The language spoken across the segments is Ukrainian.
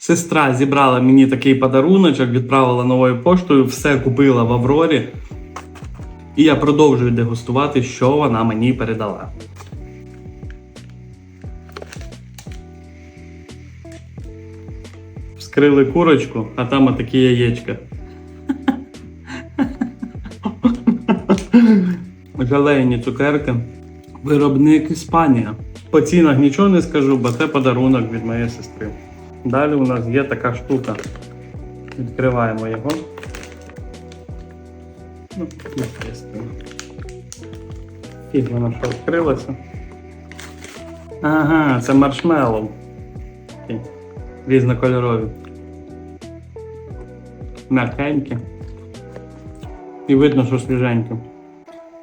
Сестра зібрала мені такий подаруночок, відправила новою поштою, все купила в Аврорі. І я продовжую дегустувати, що вона мені передала. Вскрили курочку, а там отакі яєчка. Жалейні цукерки. Виробник Іспанія. По цінах нічого не скажу, бо це подарунок від моєї сестри. Далі у нас є така штука. Відкриваємо його. Ну, естественно. І воно що відкрилося. Ага, це маршмеллоу. Різнокольорові. М'якенькі. І видно, що свіженькі.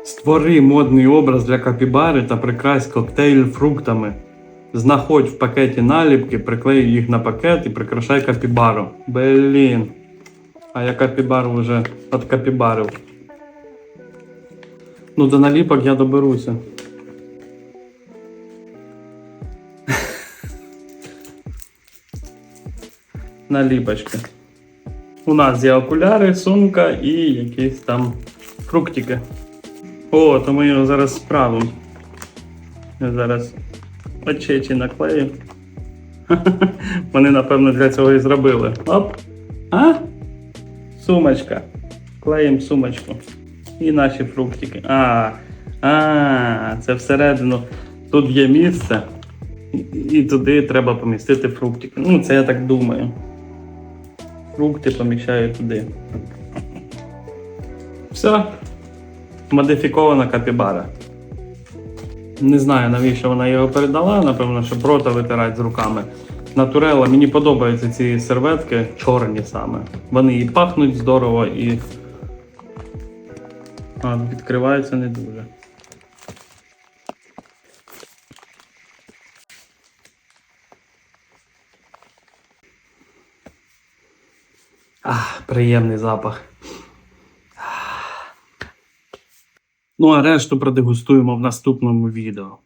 Створи модний образ для капібари та прикрась коктейль фруктами. Знаходь в пакеті наліпки, приклей їх на пакет і прикрашай капібару. Блін. А я капібару вже від капібарив. Ну, до наліпок я доберуся. Наліпочки. У нас є окуляри, сумка і якісь там фруктики. О, то ми його зараз справимо. Я зараз очечі наклею. Вони, напевно, для цього і зробили. Оп! А? Сумочка. Клеїмо сумочку. І наші фруктики. А, а, це всередину. Тут є місце. І туди треба помістити фруктики. Ну, це я так думаю. Фрукти поміщаю туди. Все. Модифікована капібара. Не знаю, навіщо вона його передала, напевно, щоб рота витирати з руками. Натурела, мені подобаються ці серветки, чорні саме. Вони і пахнуть здорово, і. А, відкриваються не дуже. Ах, приємний запах. Ну, а решту продегустуємо в наступному відео.